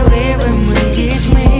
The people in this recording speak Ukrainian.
сміливими дітьми.